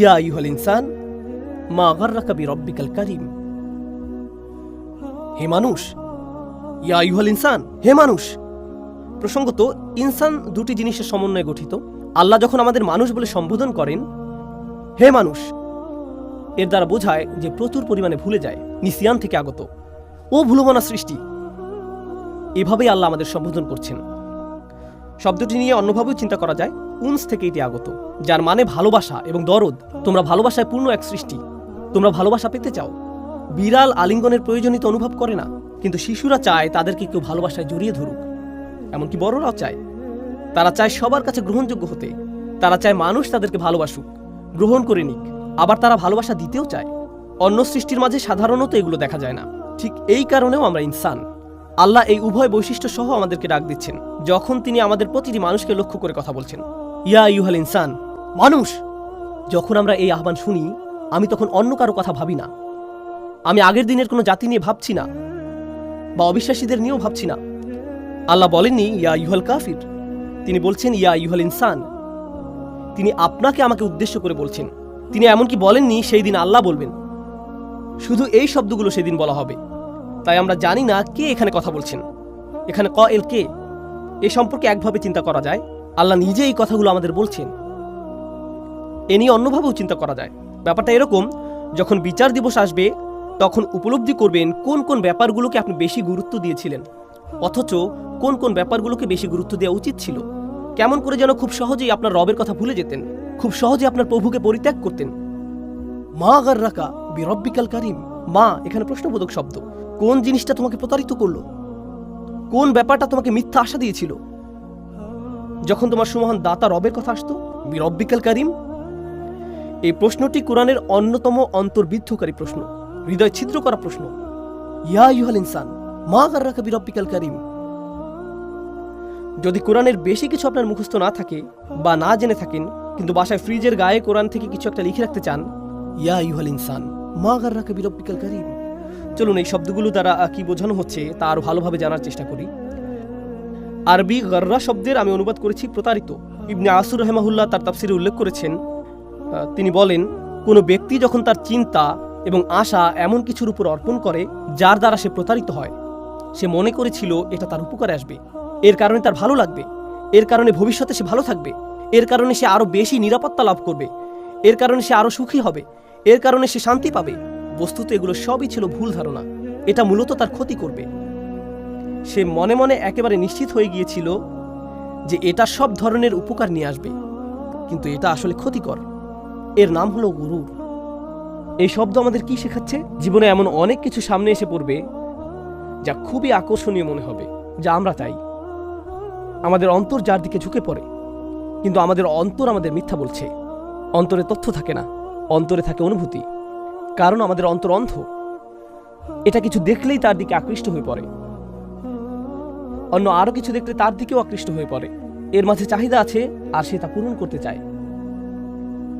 ইয়া ইউহাল ইনসান মা গার্রাকা বি রব্বিকাল কারিম হে মানুষ, ইয়া ইউহাল ইনসান, হে মানুষ, প্রসঙ্গত ইনসান দুটি জিনিসের সমন্বয়ে গঠিত। আল্লাহ যখন আমাদের মানুষ বলে সম্বোধন করেন, হে মানুষ, এর দ্বারা বোঝায় যে প্রচুর পরিমাণে ভুলে যায়, নিসিয়ান থেকে আগত। ও ভুলমনা সৃষ্টি, এভাবেই আল্লাহ আমাদের সম্বোধন করছেন। শব্দটি নিয়ে অন্যভাবেও চিন্তা করা যায়। উন্স থেকে এটি আগত, যার মানে ভালোবাসা এবং দরদ। তোমরা ভালোবাসায় পূর্ণ এক সৃষ্টি। তোমরা ভালোবাসা পেতে চাও। বিড়াল আলিঙ্গনের প্রয়োজনীয়তা অনুভব করে না, কিন্তু শিশুরা চায় তাদেরকে কেউ ভালোবাসায় জড়িয়ে ধরুক। এমনকি বড়রাও চায়। তারা চায় সবার কাছে গ্রহণযোগ্য হতে। তারা চায় মানুষ তাদেরকে ভালোবাসুক, গ্রহণ করে নিক। আবার তারা ভালোবাসা দিতেও চায়। অন্য সৃষ্টির মাঝে সাধারণত এগুলো দেখা যায় না। ঠিক এই কারণেও আমরা ইনসান। আল্লাহ এই উভয় বৈশিষ্ট্য সহ আমাদেরকে ডাক দিচ্ছেন, যখন তিনি আমাদের প্রতিটি মানুষকে লক্ষ্য করে কথা বলছেন। ইয়া ইউহাল ইনসান, মানুষ, যখন আমরা এই আহ্বান শুনি, আমি তখন অন্য কারও কথা ভাবি না। আমি আগের দিনের কোনো জাতি নিয়ে ভাবছি না, বা অবিশ্বাসীদের নিয়েও ভাবছি না। আল্লাহ বলেননি, ইয়া ইউহাল কাফির। তিনি বলছেন, ইয়া ইউহাল ইনসান। তিনি আপনাকে আমাকে উদ্দেশ্য করে বলছেন। তিনি এমনকি বলেননি, সেই দিন আল্লাহ বলবেন। শুধু এই শব্দগুলো সেদিন বলা হবে। তাই আমরা জানি না কে এখানে কথা বলছেন। এখানে ক এল কে এ সম্পর্কে একভাবে চিন্তা করা যায়। আল্লাহ নিজে এই কথাগুলো আমাদের বলছেন। এ নিয়ে অন্যভাবেও চিন্তা করা যায়। ব্যাপারটা এরকম, যখন বিচার দিবস আসবে, তখন উপলব্ধি করবেন কোন কোন ব্যাপারগুলোকে আপনি বেশি গুরুত্ব দিয়েছিলেন। অথচ কোন কোন ব্যাপারগুলোকে বেশি গুরুত্ব দেওয়া উচিত ছিল। কেমন করে যেন খুব সহজেই আপনার রবের কথা ভুলে যেতেন। খুব সহজে আপনার প্রভুকে পরিত্যাগ করতেন। মা গার রাকা বিরব্বিকাল কারিম। মা, এখানে প্রশ্নবোধক শব্দ। কোন জিনিসটা তোমাকে প্রতারিত করল? কোন ব্যাপারটা তোমাকে মিথ্যা আশা দিয়েছিল? যখন তোমার সুমহান দাতা রবের কথা আসতো বিরব্বিকাল কারিম? এই প্রশ্নটি কোরআনের অন্যতম অন্তর্বিদ্ধকারী প্রশ্ন, হৃদয় ছিদ্র করা প্রশ্ন। ইয়া ইউহাল ইনসান, মা গার রাকা বিরব্বিকাল কারিম? যদি কোরআনের বেশি কিছু আপনার মুখস্থ না থাকে বা না জেনে থাকেন, কিন্তু বাসায় ফ্রিজের গায়ে কোরআন থেকে কিছু একটা লিখে রাখতে চান, ইয়া ইউহাল ইনসান, মা গার রাকা বিরব্বিকাল কারিম? চলুন এই শব্দগুলো দ্বারা কি বোঝানো হচ্ছে তা আরও ভালোভাবে জানার চেষ্টা করি। আরবি গর্রা শব্দের আমি অনুবাদ করেছি প্রতারিত। ইবনে আসুর রহমাহুল্লাহ তার তাফসিরে উল্লেখ করেছেন তিনি বলেন, কোনো ব্যক্তি যখন তার চিন্তা এবং আশা এমন কিছুর উপর অর্পণ করে, যার দ্বারা সে প্রতারিত হয়, সে মনে করেছিল এটা তার উপকারে আসবে। এর কারণে তার ভালো লাগবে। এর কারণে ভবিষ্যতে সে ভালো থাকবে। এর কারণে সে আরও বেশি নিরাপত্তা লাভ করবে। এর কারণে সে আরও সুখী হবে। এর কারণে সে শান্তি পাবে। বস্তুত এগুলো সবই ছিল ভুল ধারণা। এটা মূলত তার ক্ষতি করবে। সে মনে মনে একেবারে নিশ্চিত হয়ে গিয়েছিল যে এটা সব ধরনের উপকার নিয়ে আসবে। কিন্তু এটা আসলে ক্ষতিকর। এর নাম হলো গুরুর। এই শব্দ আমাদের কি শেখাচ্ছে? জীবনে এমন অনেক কিছু সামনে এসে পড়বে যা খুবই আকর্ষণীয় মনে হবে, যা আমরা চাই। আমাদের অন্তর যার দিকে ঝুঁকে পড়ে, কিন্তু আমাদের অন্তর আমাদের মিথ্যা বলছে। অন্তরে তথ্য থাকে না, অন্তরে থাকে অনুভূতি। কারণ আমাদের অন্তর অন্ধ। এটা কিছু দেখলেই তার দিকে আকৃষ্ট হয়ে পড়ে। অন্য আরও কিছু দেখলে তার দিকেও আকৃষ্ট হয়ে পড়ে। এর মাঝে চাহিদা আছে, আর সে তা পূরণ করতে চায়।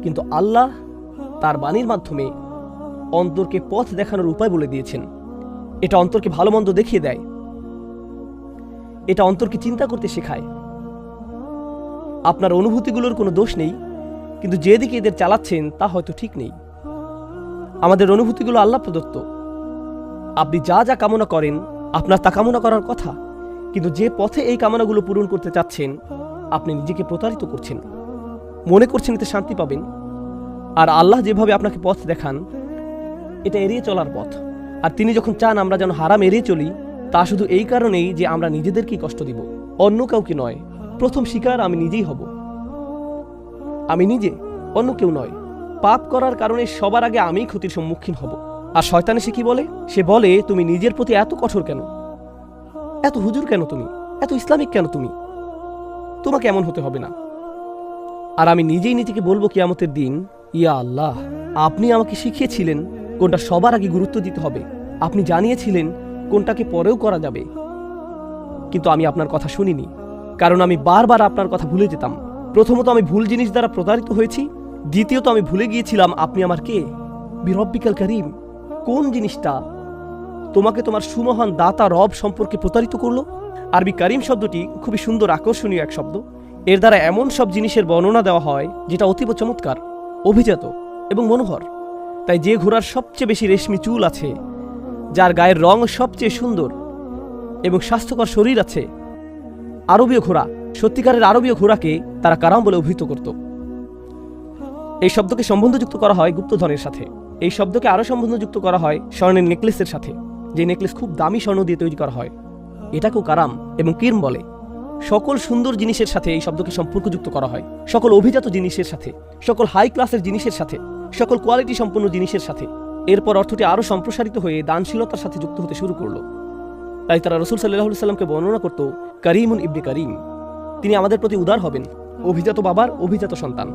কিন্তু আল্লাহ তার বাণীর মাধ্যমে অন্তরকে পথ দেখানোর উপায় বলে দিয়েছেন। এটা অন্তরকে ভালো মন্দ দেখিয়ে দেয়। এটা অন্তরকে চিন্তা করতে শেখায়। আপনার অনুভূতিগুলোর কোনো দোষ নেই, কিন্তু যেদিকে এদের চালাচ্ছেন, তা হয়তো ঠিক নেই। আমাদের অনুভূতিগুলো আল্লাহ প্রদত্ত। আপনি যা যা কামনা করেন, আপনার তা কামনা করার কথা। কিন্তু যে পথে এই কামনাগুলো পূরণ করতে চাচ্ছেন, আপনি নিজেকে প্রতারিত করছেন। মনে করছেন এতে শান্তি পাবেন। আর আল্লাহ যেভাবে আপনাকে পথ দেখান, এটা এড়িয়ে চলার পথ। আর তিনি যখন চান আমরা যেন হারাম এড়িয়ে চলি, তা শুধু এই কারণেই যে আমরা নিজেদেরকেই কষ্ট দিব, অন্য কাউকে নয়। প্রথম শিকার আমি নিজেই হব। আমি নিজে, অন্য কেউ নয়। পাপ করার কারণে সবার আগে আমিই ক্ষতির সম্মুখীন হব। আর শয়তানে সে কি বলে? সে বলে, তুমি নিজের প্রতি এত কঠোর কেন? এত হুজুর কেন তুমি? এত ইসলামিক কেন তুমি? তোমাকে এমন হতে হবে না। আর আমি নিজেই নিজেকে বলব কিয়ামতের দিন, ইয়া আল্লাহ, আপনি আমাকে শিখিয়েছিলেন কোনটা সবার আগে গুরুত্ব দিতে হবে। আপনি জানিয়েছিলেন কোনটাকে পরেও করা যাবে। কিন্তু আমি আপনার কথা শুনিনি, কারণ আমি বারবার আপনার কথা ভুলে যেতাম। প্রথমত আমি ভুল জিনিস দ্বারা প্রতারিত হয়েছি, দ্বিতীয়ত আমি ভুলে গিয়েছিলাম আপনি আমার কে? বিরব্বিকাল করিম, কোন জিনিসটা তোমাকে তোমার সুমহান দাতা রব সম্পর্কে প্রতারিত করল? আরবি করিম শব্দটি খুবই সুন্দর, আকর্ষণীয় এক শব্দ। এর দ্বারা এমন সব জিনিসের বর্ণনা দেওয়া হয়, যেটা অতীব চমৎকার, অভিজাত এবং মনোহর। তাই যে ঘোড়ার সবচেয়ে বেশি রেশমি চুল আছে, যার গায়ের রং সবচেয়ে সুন্দর এবং স্বাস্থ্যকর শরীর আছে, আরবীয় ঘোড়া, সত্যিকারের আরবীয় ঘোড়াকে তারা কারাম বলে অভিহিত করত। এই শব্দকে সম্বন্ধযুক্ত করা হয় গুপ্তধনের সাথে। এই শব্দকে আরও সম্বন্ধযুক্ত করা হয় স্বর্ণের নেকলেসের সাথে। যে নেকলেস খুব দামি স্বর্ণ দিয়ে তৈরি করা হয়। এটাকেও কারাম এবং কির্ম বলে? সকল সুন্দর জিনিসের সাথে এই শব্দকে সম্পর্কযুক্ত করা হয়। সকল অভিজাত জিনিসের সাথে, সকল হাই ক্লাসের জিনিসের সাথে, সকল কোয়ালিটি সম্পন্ন জিনিসের সাথে। এরপর অর্থটি আরও সম্প্রসারিত হয়ে দানশীলতার সাথে যুক্ত হতে শুরু করল। তাই তারা রসুল সাল্লাহ সাল্লামকে বর্ণনা করত, করিমুন ইবনে করিম। তিনি আমাদের প্রতি উদার হবেন, অভিজাত বাবার অভিজাত সন্তান।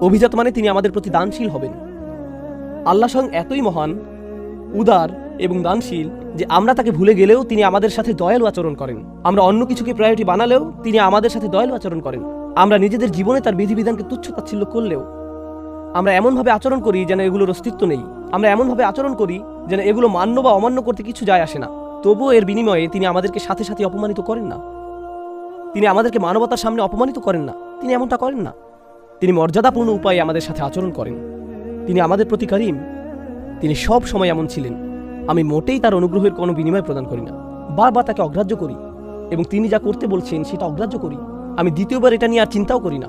অভিজাত মানে তিনি আমাদের প্রতি দানশীল হবেন। আল্লাহ স্বয়ং এতই মহান, উদার এবং দানশীল যে আমরা তাকে ভুলে গেলেও তিনি আমাদের সাথে দয়ালু আচরণ করেন। আমরা অন্য কিছুকে প্রায়োরিটি বানালেও তিনি আমাদের সাথে দয়ালু আচরণ করেন। আমরা নিজেদের জীবনে তার বিধিবিধানকে তুচ্ছ তাচ্ছিল্য করলেও আমরা এমনভাবে আচরণ করি যেন এগুলোর অস্তিত্ব নেই। আমরা এমনভাবে আচরণ করি যেন এগুলো মান্য বা অমান্য করতে কিছু যায় আসে না। তবুও এর বিনিময়ে তিনি আমাদেরকে সাথে সাথে অপমানিত করেন না। তিনি আমাদেরকে মানবতার সামনে অপমানিত করেন না। তিনি এমনটা করেন না। তিনি মর্যাদাপূর্ণ উপায়ে আমাদের সাথে আচরণ করেন। তিনি আমাদের প্রতি করিম। তিনি সব সময় এমন ছিলেন। আমি মোটেই তার অনুগ্রহের কোনো বিনিময় প্রদান করি না। বারবার তাকে অগ্রাহ্য করি এবং তিনি যা করতে বলছেন সেটা অগ্রাহ্য করি। আমি দ্বিতীয়বার এটা নিয়ে আর চিন্তাও করি না।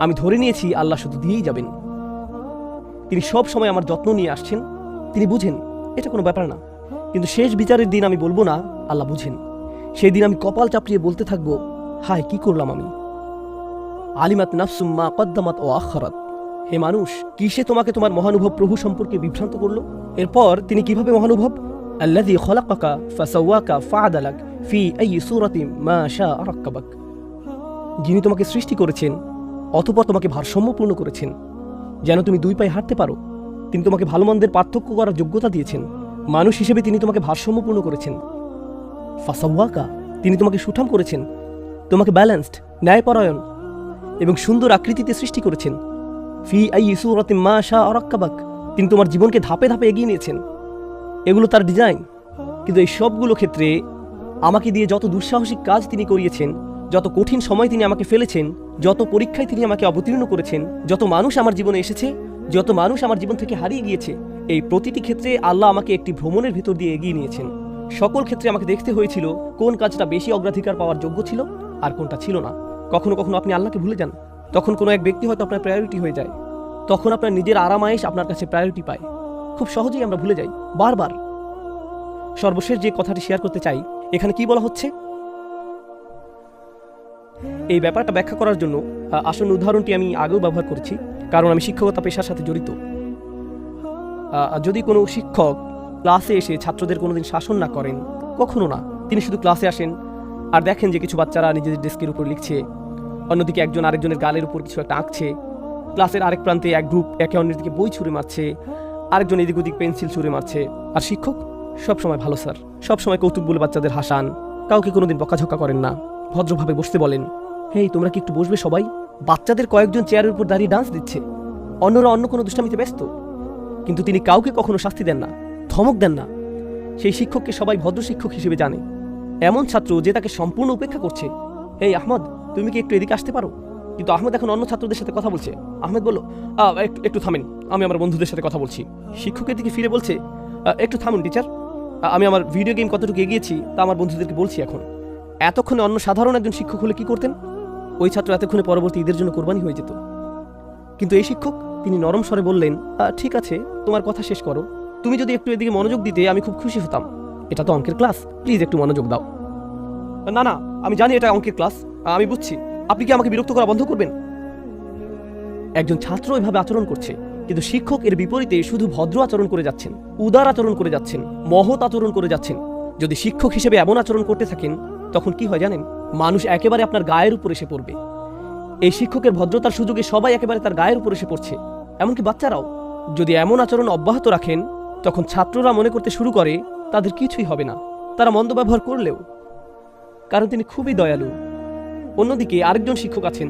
আমি ধরে নিয়েছি আল্লাহ শুধু দিয়েই যাবেন। তিনি সব সময় আমার যত্ন নিয়ে আসছেন। তিনি বুঝেন, এটা কোনো ব্যাপার না। কিন্তু শেষ বিচারের দিন আমি বলব না, আল্লাহ বুঝেন। সেই দিন আমি কপাল চাপড়িয়ে বলতে থাকব, হায়, কি করলাম আমি? আলিমাত নাফসুম্মা কদ্দামাত ও আখারাত। হে মানুষ কিসে তোমাকে তোমার মহানুভব প্রভু সম্পর্কে বিভ্রান্ত করল? এরপর তিনি কীভাবে মহানুভব? ফি মা যিনি তোমাকে সৃষ্টি করেছেন, অতঃপর তোমাকে ভারসাম্যপূর্ণ করেছেন। যেন তুমি দুই পায়ে হাঁটতে পারো, তিনি তোমাকে ভালো মন্দের পার্থক্য করার যোগ্যতা দিয়েছেন। মানুষ হিসেবে তিনি তোমাকে ভারসাম্যপূর্ণ করেছেন। ফাসাওয়াকা, তিনি তোমাকে সুঠাম করেছেন। তোমাকে ব্যালেন্সড ন্যায়পরায়ণ এবং সুন্দর আকৃতিতে সৃষ্টি করেছেন। ফি আই সুরতে মা শাহ অরাক্কাবাক তিনি তোমার জীবনকে ধাপে ধাপে এগিয়ে নিয়েছেন। এগুলো তার ডিজাইন কিন্তু এই সবগুলো ক্ষেত্রে আমাকে দিয়ে যত দুঃসাহসিক কাজ তিনি করিয়েছেন, যত কঠিন সময় তিনি আমাকে ফেলেছেন, যত পরীক্ষায় তিনি আমাকে অবতীর্ণ করেছেন, যত মানুষ আমার জীবনে এসেছে, যত মানুষ আমার জীবন থেকে হারিয়ে গিয়েছে, এই প্রতিটি ক্ষেত্রে আল্লাহ আমাকে একটি ভ্রমণের ভিতর দিয়ে এগিয়ে নিয়েছেন। সকল ক্ষেত্রে আমাকে দেখতে হয়েছিল কোন কাজটা বেশি অগ্রাধিকার পাওয়ার যোগ্য ছিল আর কোনটা ছিল না। কখনো কখনো আপনি আল্লাহকে ভুলে যান। তখন কোনো এক ব্যক্তি হয়তো আপনার প্রায়োরিটি হয়ে যায়। তখন আপনার নিজের আরামায়েশ আপনার কাছে প্রায়োরিটি পায়। খুব সহজেই আমরা ভুলে যাই, বারবার। সর্বশেষ যে কথাটি শেয়ার করতে চাই, এখানে কি বলা হচ্ছে? এই ব্যাপারটা ব্যাখ্যা করার জন্য আসন্ন উদাহরণটি আমি আগেও ব্যবহার করছি, কারণ আমি শিক্ষকতা পেশার সাথে জড়িত। যদি কোনো শিক্ষক ক্লাসে এসে ছাত্রদের কোনোদিন শাসন না করেন, কখনো না। তিনি শুধু ক্লাসে আসেন, আর দেখেন যে কিছু বাচ্চারা নিজেদের ডেস্কের উপর লিখছে অন্যদিকে একজন আরেকজনের গালের উপর কিছু একটা আঁকছে। ক্লাসের আরেক প্রান্তে এক গ্রুপ একে অন্যের দিকে বই ছুঁড়ে মারছে। আরেকজন এদিক ওদিক পেন্সিল ছুঁড়ে মারছে। আর শিক্ষক সব সময় ভালো স্যার। সব সময় কৌতুক বলে বাচ্চাদের হাসান। কাউকে কোনোদিন বকাঝকা করেন না। ভদ্রভাবে বসতে বলেন, হেই, তোমরা কি একটু বসবে সবাই? বাচ্চাদের কয়েকজন চেয়ারের উপর দাঁড়িয়ে ডান্স দিচ্ছে। অন্যরা অন্য কোনো দুষ্টামিতে ব্যস্ত। কিন্তু তিনি কাউকে কখনো শাস্তি দেন না, ধমক দেন না। সেই শিক্ষককে সবাই ভদ্র শিক্ষক হিসেবে জানে। এমন ছাত্র যে তাকে সম্পূর্ণ উপেক্ষা করছে। এই আহমদ তুমি কি একটু এদিকে আসতে পারো? কিন্তু আহমেদ এখন অন্য ছাত্রদের সাথে কথা বলছে। আহমেদ বলল একটু একটু থামেন আমি আমার বন্ধুদের সাথে কথা বলছি। শিক্ষকের দিকে ফিরে বলছে একটু থামুন টিচার। আমি আমার ভিডিও গেম কতটুকু এগিয়েছি তা আমার বন্ধুদেরকে বলছি এখন। এতক্ষণে অন্য সাধারণ একজন শিক্ষক হলে কি করতেন? ওই ছাত্র এতক্ষণে পরবর্তী ঈদের জন্য কোরবানি হয়ে যেত। কিন্তু এই শিক্ষক তিনি নরম স্বরে বললেন "আ, ঠিক আছে তোমার কথা শেষ করো। তুমি যদি একটু এদিকে মনোযোগ দিতে আমি খুব খুশি হতাম। এটা তো অঙ্কের ক্লাস প্লিজ একটু মনোযোগ দাও। না না, আমি জানি এটা অঙ্কের ক্লাস আমি বুঝছি। আপনি কি আমাকে বিরক্ত করা বন্ধ করবেন? একজন ছাত্র এভাবে আচরণ করছে, কিন্তু শিক্ষক এর বিপরীতে শুধু ভদ্র আচরণ করে যাচ্ছেন, উদার আচরণ করে যাচ্ছেন, মহৎ আচরণ করে যাচ্ছেন। যদি শিক্ষক হিসেবে এমন আচরণ করতে থাকেন, তখন কি হয় জানেন? মানুষ একেবারে আপনার গায়ের উপর এসে পড়বে। এই শিক্ষকের ভদ্রতার সুযোগে সবাই একেবারে তার গায়ের উপর এসে পড়ছে। এমনকি বাচ্চারাও। যদি এমন আচরণ অব্যাহত রাখেন, তখন ছাত্ররা মনে করতে শুরু করে, তাদের কিছুই হবে না। তারা মন্দ ব্যবহার করলেও কারণ তিনি খুবই দয়ালু। অন্যদিকে আরেকজন শিক্ষক আছেন,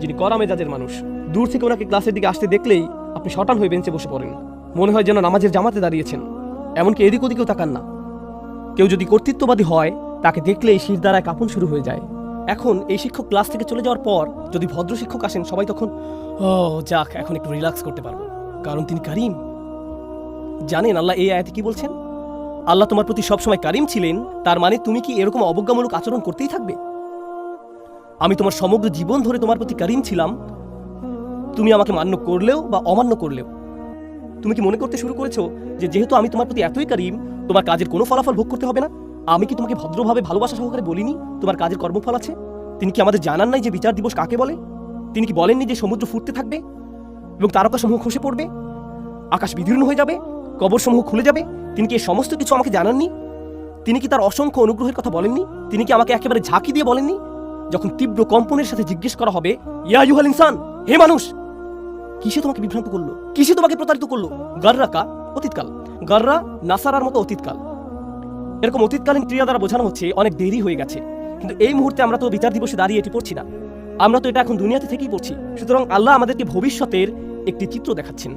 যিনি কড়া মেজাজের মানুষ। দূর থেকে ওনাকে ক্লাসের দিকে আসতে দেখলেই আপনি শটান হয়ে বেঞ্চে বসে পড়েন। মনে হয় যেন নামাজের জামাতে দাঁড়িয়েছেন। এমনকি এদিক ওদিকেও তাকান না। কেউ যদি কর্তৃত্ববাদী হয়, তাকে দেখলেই শির দ্বারায় কাঁপন শুরু হয়ে যায়। এখন এই শিক্ষক ক্লাস থেকে চলে যাওয়ার পর যদি ভদ্র শিক্ষক আসেন, সবাই তখন, ও, যাক, এখন একটু রিল্যাক্স করতে পারব। কারণ তিনি কারিম। জানেন আল্লাহ এই আয়াতে কি বলছেন? আল্লাহ তোমার প্রতি সবসময় কারিম ছিলেন, তার মানে তুমি কি এরকম অবজ্ঞামূলক আচরণ করতেই থাকবে? আমি তোমার সমগ্র জীবন ধরে তোমার প্রতি কারিম ছিলাম। তুমি আমাকে মান্য করলেও বা অমান্য করলেও। তুমি কি মনে করতে শুরু করেছ যে যেহেতু আমি তোমার প্রতি এতই কারিম, তোমার কাজের কোনো ফলাফল ভোগ করতে হবে না? আমি কি তোমাকে ভদ্রভাবে ভালোবাসা সহকারে বলিনি তোমার কাজের কর্মফল আছে? তিনি কি আমাদের জানান নাই যে বিচার দিবস কাকে বলে? তিনি কি বলেননি যে সমুদ্র ফুটতে থাকবে এবং তারকাসমূহ খসে পড়বে? আকাশ বিদীর্ণ হয়ে যাবে? কবরসমূহ খুলে যাবে? তিনি কি সমস্ত কিছু আমাকে জানাননি? তিনি কি তার অসংখ্য অনুগ্রহের কথা বলেননি? তিনি কি আমাকে একেবারে ঝাঁকি দিয়ে বলেননি? যখন তীব্র কম্পনের সাথে জিজ্ঞেস করা হবে, ইয়া ইউহাল ইনসান, হে মানুষ! কিসে তোমাকে বিভ্রান্ত করল? কিসে তোমাকে প্রতারিত করল? গাররাকা অতীতকাল। গাররা নাসারার মতো অতীতকাল। এরকম অতীতকালীন ক্রিয়া দ্বারা বোঝানো হচ্ছে, অনেক দেরি হয়ে গেছে। কিন্তু এই মুহূর্তে আমরা তো বিচার দিবসে দাঁড়িয়ে এটি পড়ছি না। আমরা তো এটা এখন দুনিয়াতে থেকেই পড়ছি। সুতরাং আল্লাহ আমাদেরকে ভবিষ্যতের একটি চিত্র দেখাচ্ছেন,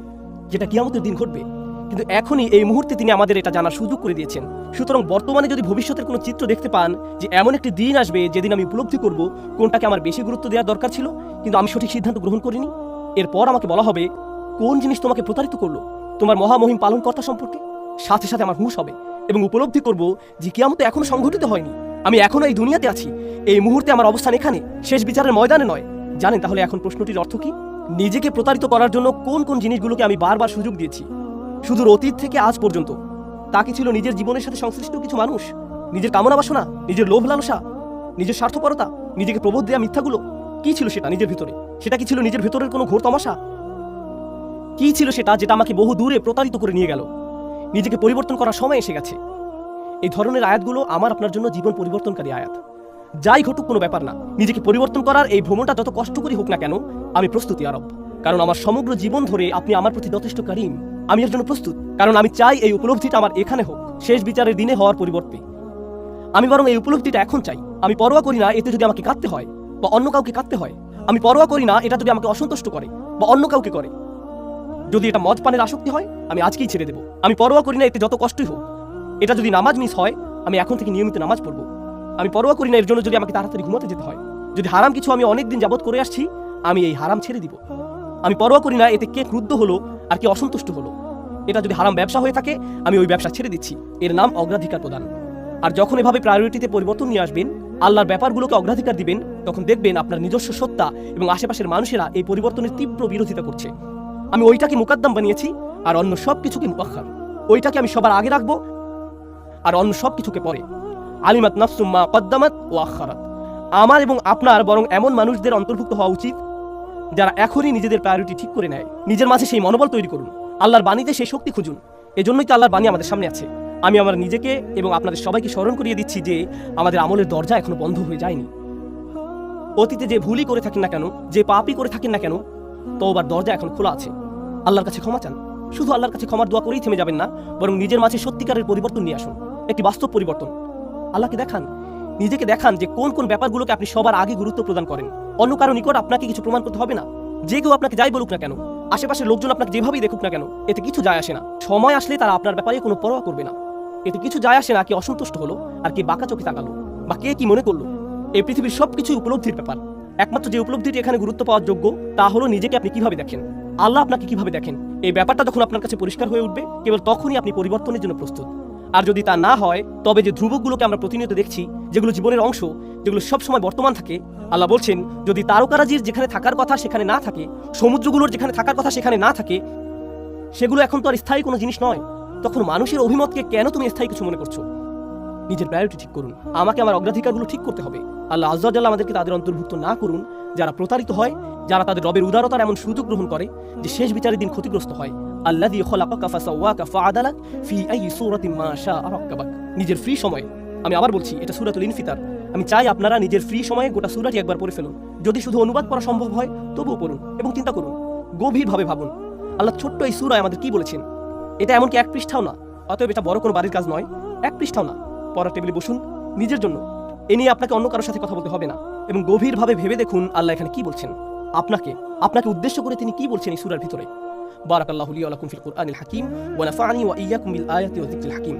যেটা কিয়ামতের দিন ঘটবে। কিন্তু এখনই এই মুহূর্তে তিনি আমাদের এটা জানার সুযোগ করে দিয়েছেন। সুতরাং বর্তমানে যদি ভবিষ্যতের কোনো চিত্র দেখতে পান যে এমন একটি দিন আসবে যেদিন আমি উপলব্ধি করব, কোনটাকে আমার বেশি গুরুত্ব দেওয়ার দরকার ছিল? কিন্তু আমি সঠিক সিদ্ধান্ত গ্রহণ করিনি। এরপর আমাকে বলা হবে, কোন জিনিস তোমাকে প্রতারিত করল? তোমার মহামহিম পালনকর্তা সম্পর্কে? সাথে সাথে আমার হুঁশ হবে এবং উপলব্ধি করব যে কিয়ামত এখনও সংঘটিত হয়নি। আমি এখনও এই দুনিয়াতে আছি। এই মুহূর্তে আমার অবস্থান এখানে। শেষ বিচারের ময়দানে নয়। জানেন তাহলে এখন প্রশ্নটির অর্থ কি? নিজেকে প্রতারিত করার জন্য কোন কোন জিনিসগুলোকে আমি বারবার সুযোগ দিয়েছি? শুধুর অতীত থেকে আজ পর্যন্ত। তা কি ছিল নিজের জীবনের সাথে সংশ্লিষ্ট কিছু মানুষ? নিজের কামনা বাসনা? নিজের লোভ লালসা? নিজের স্বার্থপরতা? নিজেকে প্রবোধ দেওয়া মিথ্যাগুলো? কি ছিল সেটা নিজের ভিতরে? সেটা কি ছিল নিজের ভিতরের কোনো ঘোর তমাশা? কি ছিল সেটা যেটা আমাকে বহু দূরে প্রতারিত করে নিয়ে গেল? নিজেকে পরিবর্তন করার সময় এসে গেছে। এই ধরনের আয়াতগুলো আমার আপনার জন্য জীবন পরিবর্তনকারী আয়াত। যাই ঘটুক কোনো ব্যাপার না। নিজেকে পরিবর্তন করার এই ভ্রমণটা যত কষ্টকরই হোক না কেন, আমি প্রস্তুতি আরব। কারণ আমার সমগ্র জীবন ধরে আপনি আমার প্রতি যথেষ্ট কারিম। আমি এর জন্য প্রস্তুত, কারণ আমি চাই এই উপলব্ধিটা আমার এখানে হোক, শেষ বিচারের দিনে হওয়ার পরিবর্তে। আমি বরং এই উপলব্ধিটা এখন চাই। আমি পরোয়া করি না এতে যদি আমাকে কাঁদতে হয়, বা অন্য কাউকে কাঁদতে হয়, আমি পরোয়া করি না এটা যদি আমাকে অসন্তুষ্ট করে, বা অন্য কাউকে করে। যদি এটা মদ পানের আসক্তি হয়, আমি আজকেই ছেড়ে দেবো। আমি পরোয়া করি না এতে যত কষ্টই হোক। এটা যদি নামাজ মিস হয়, আমি এখন থেকে নিয়মিত নামাজ পড়ব। আমি পরোয়া করি না এর জন্য যদি আমাকে তাড়াতাড়ি ঘুমাতে যেতে হয়। যদি হারাম কিছু আমি অনেক দিন যাবত করে আসছি, আমি এই হারাম ছেড়ে দিব। আমি পরোয়া করি না এতে কে ক্রুদ্ধ হলো আর কে অসন্তুষ্ট হলো। এটা যদি হারাম ব্যবসা হয়ে থাকে, আমি ওই ব্যবসা ছেড়ে দিচ্ছি। এর নাম অগ্রাধিকার প্রদান। আর যখন এভাবে প্রায়োরিটিতে পরিবর্তন নিয়ে আসবেন, আল্লাহর ব্যাপারগুলোকে অগ্রাধিকার দিবেন, তখন দেখবেন আপনার নিজস্ব সত্তা এবং আশেপাশের মানুষেরা এই পরিবর্তনের তীব্র বিরোধিতা করছে। আমি ওইটাকে মুকাদ্দাম বানিয়েছি, আর অন্য সব কিছুকে মুখার ওইটাকে আমি সবার আগে রাখব, আর অন্য সব কিছুকে পরে। আলিমাত নাফসুম্মা কদ্দামাত ও আখারাত। আমার এবং আপনার বরং এমন মানুষদের অন্তর্ভুক্ত হওয়া উচিত, যারা এখনই নিজেদের প্রায়োরিটি ঠিক করে নেয়। নিজের মাঝে সেই মনোবল তৈরি করুন। আল্লাহর বাণীতে সেই শক্তি খুঁজুন। এজন্যই তো আল্লাহর বাণী আমাদের সামনে আছে। আমি আমার নিজেকে এবং আপনাদের সবাইকে স্মরণ করিয়ে দিচ্ছি যে আমাদের আমলের দরজা এখনও বন্ধ হয়ে যায়নি। অতীতে যে ভুলই করে থাকেন না কেন, যে পাপই করে থাকেন না কেন, তওবার দরজা এখন খোলা আছে। আল্লাহর কাছে ক্ষমা চান। শুধু আল্লাহর কাছে ক্ষমার দোয়া করেই থেমে যাবেন না, বরং নিজের মাঝে সত্যিকারের পরিবর্তন নিয়ে আসুন। একটি বাস্তব পরিবর্তন। আল্লাহকে দেখান। নিজেকে দেখান যে কোন কোন ব্যাপারগুলোকে আপনি সবার আগে গুরুত্ব প্রদান করেন। অন্য কারও নিকট আপনাকে কিছু প্রমাণ করতে হবে না। যে কেউ আপনাকে যাই বলুক না কেন আশেপাশের লোকজন আপনাকে যেভাবেই দেখুক না কেন, এতে কিছু যায় আসে না। সময় আসলে তারা আপনার ব্যাপারে কোনো পরোয়া করবে না। এতে কিছু যায় আসে না কে অসন্তুষ্ট হলো আর কে বাঁকা চোখে তাকালো, বা কে কি মনে করল। এই পৃথিবীর সব কিছু উপলব্ধির ব্যাপার। একমাত্র যে উপলব্ধিটি এখানে গুরুত্ব পাওয়ার যোগ্য, তা হলো নিজেকে আপনি কীভাবে দেখেন। আল্লাহ আপনাকে কীভাবে দেখেন? এই ব্যাপারটা যখন আপনার কাছে পরিষ্কার হয়ে উঠবে, কেবল তখনই আপনি পরিবর্তনের জন্য প্রস্তুত। আর যদি তা না হয়, তবে যে ধ্রুবকগুলোকে আমরা প্রতিনিয়ত দেখছি, যেগুলো জীবনের অংশ, যেগুলো সবসময় বর্তমান থাকে, আল্লাহ বলছেন, যদি তারকারাজির যেখানে থাকার কথা সেখানে না থাকে, সমুদ্রগুলোর যেখানে থাকার কথা সেখানে না থাকে, সেগুলো এখন তো আর স্থায়ী কোনো জিনিস নয়। তখন মানুষের অভিমতকে কেন তুমি স্থায়ী কিছু মনে করছ? নিজের প্রায়োরিটি ঠিক করুন। আমাকে আমার অগ্রাধিকারগুলো ঠিক করতে হবে। আল্লাহ আজ্জাল্লাহ আমাদেরকে তাদের অন্তর্ভুক্ত না করুন। যারা প্রতারিত হয়, যারা তাদের রবের উদারতার এমন সুযোগ গ্রহণ করে, যে শেষ বিচারের দিন ক্ষতিগ্রস্ত হয়। আল্লাহ দিয়ে খলাকা ফাসাওয়াকা ফাআদালাক ফি আই সূরাতিন মা শাআ রাক্কাবাক নিজের ফ্রি সময়ে, আমি আবার বলছি, এটা সূরাতুল ইনফিতার। আমি চাই আপনারা নিজের ফ্রি সময়ে গোটা সূরাটি একবার পড়ে ফেলুন। যদি শুধু অনুবাদ করা সম্ভব হয়, তবুও পড়ুন এবং চিন্তা করুন। গভীরভাবে ভাবুন। আল্লাহ ছোট্ট এই সূরায় আমাদের কি বলেছেন? এটা এমনকি এক পৃষ্ঠাও না। অতএব এটা বড় কোনো বাড়ির কাজ নয়। এক পৃষ্ঠাও না। পড়ার টেবিলে বসুন, নিজের জন্য। এ নিয়ে আপনাকে অন্য কারোর সাথে কথা বলতে হবে না। এবং গভীরভাবে ভেবে দেখুন আল্লাহ এখানে কি বলছেন। আপনাকে আপনাকে উদ্দেশ্য করে তিনি কি বলছেন এই সুরার ভিতরে? بارك الله لي ولكم في القرآن الحكيم ونفعني وإياكم بالآية والذكر الحكيم.